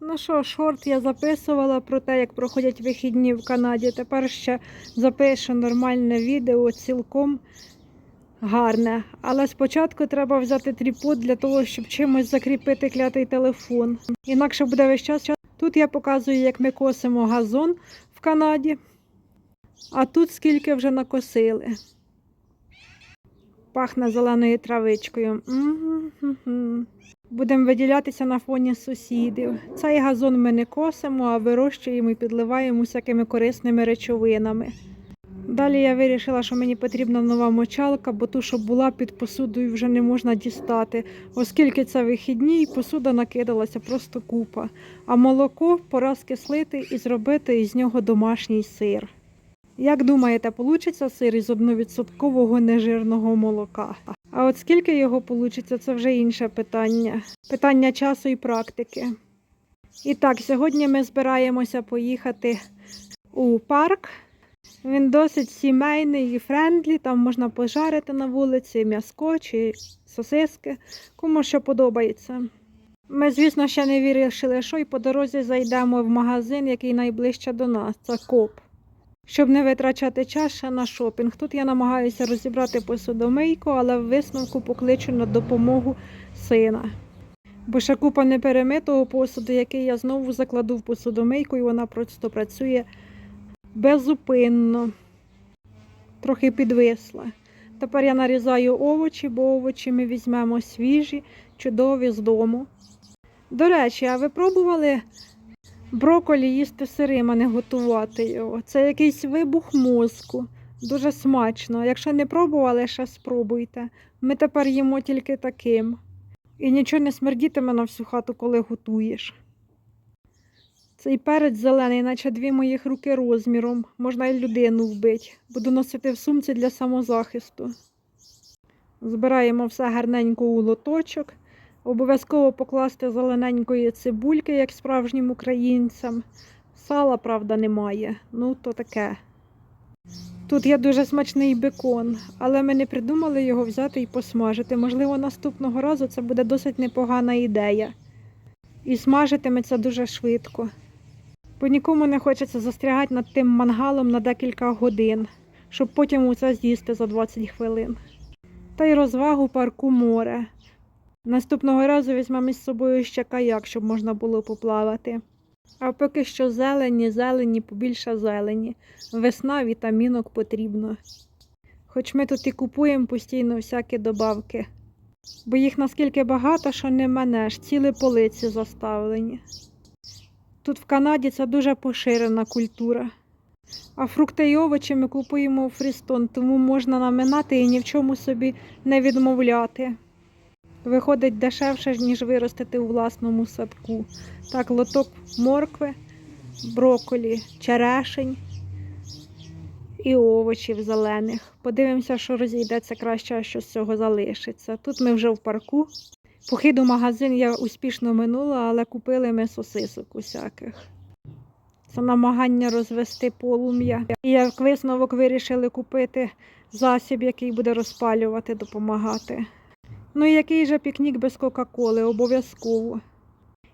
Ну що, шорт я записувала про те, як проходять вихідні в Канаді. Тепер ще запишу нормальне відео цілком гарне. Але спочатку треба взяти тріпод для того, щоб чимось закріпити клятий телефон. Інакше буде весь час. Тут я показую, як ми косимо газон в Канаді. А тут скільки вже накосили. Пахне зеленою травичкою. Будемо виділятися на фоні сусідів. Цей газон ми не косимо, а вирощуємо і підливаємо всякими корисними речовинами. Далі я вирішила, що мені потрібна нова мочалка, бо ту, що була під посудою, вже не можна дістати, оскільки це вихідні, і посуда накидалася просто купа. А молоко пора скислити і зробити із нього домашній сир. Як думаєте, получиться сир із 1% нежирного молока? А от скільки його получиться, це вже інше питання. Питання часу і практики. І так, сьогодні ми збираємося поїхати у парк. Він досить сімейний і френдлі, там можна пожарити на вулиці м'яско чи сосиски, кому що подобається. Ми, звісно, ще не вирішили, що і по дорозі зайдемо в магазин, який найближче до нас. Це коп. Щоб не витрачати час на шопінг. Тут я намагаюся розібрати посудомийку, але в висновку покличу на допомогу сина. Бо ще купа неперемитого посуду, який я знову закладу в посудомийку, і вона просто працює безупинно. Трохи підвисла. Тепер я нарізаю овочі, бо овочі ми візьмемо свіжі, чудові з дому. До речі, а ви пробували броколі їсти сирим, а не готувати його? Це якийсь вибух мозку. Дуже смачно. Якщо не пробували, ще спробуйте. Ми тепер їмо тільки таким. І нічого не смердітиме на всю хату, коли готуєш. Цей перець зелений, наче дві моїх руки розміром. Можна і людину вбити. Буду носити в сумці для самозахисту. Збираємо все гарненько у лоточок. Обов'язково покласти зелененької цибульки, як справжнім українцям. Сала, правда, немає. Ну, то таке. Тут є дуже смачний бекон, але ми не придумали його взяти і посмажити. Можливо, наступного разу це буде досить непогана ідея. І смажитиметься дуже швидко. Бо нікому не хочеться застрягати над тим мангалом на декілька годин, щоб потім усе з'їсти за 20 хвилин. Та й розвагу парку море. Наступного разу візьмемо із собою ще каяк, щоб можна було поплавати. А поки що зелені, зелені, побільше зелені. Весна вітамінок потрібно. Хоч ми тут і купуємо постійно всякі добавки, бо їх наскільки багато, що не менеш, цілі полиці заставлені. Тут в Канаді це дуже поширена культура. А фрукти і овочі ми купуємо у Фрістон, тому можна наминати і ні в чому собі не відмовляти. Виходить дешевше, ніж виростити у власному садку. Так, лоток моркви, броколі, черешень і овочів зелених. Подивимося, що розійдеться краще, а що з цього залишиться. Тут ми вже в парку. Похід у магазин я успішно минула, але купили ми сосисок усяких. Це намагання розвести полум'я. І як висновок вирішили купити засіб, який буде розпалювати, допомагати. Ну і який же пікнік без Кока-Коли, обов'язково.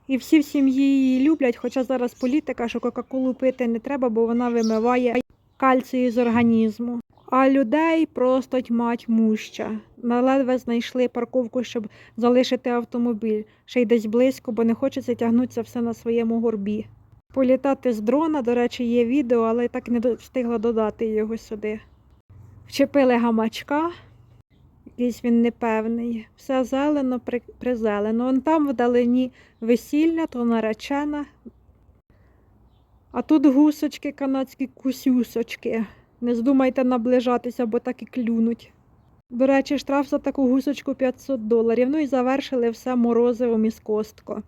І всі в сім'ї її люблять, хоча зараз політика, що Кока-Колу пити не треба, бо вона вимиває кальцію з організму. А людей просто тьмать муща. Наледве знайшли парковку, щоб залишити автомобіль. Ще й десь близько, бо не хочеться тягнутися все на своєму горбі. Політати з дрона, до речі, є відео, але так не встигла додати його сюди. Вчепили гамачка, якийсь він непевний. Все зелено, призелено. Он там вдалині весілля, то наречена. А тут гусочки, канадські кусюсочки. Не здумайте наближатися, бо так і клюнуть. До речі, штраф за таку гусочку 500 доларів. Ну і завершили все морозивом із костко.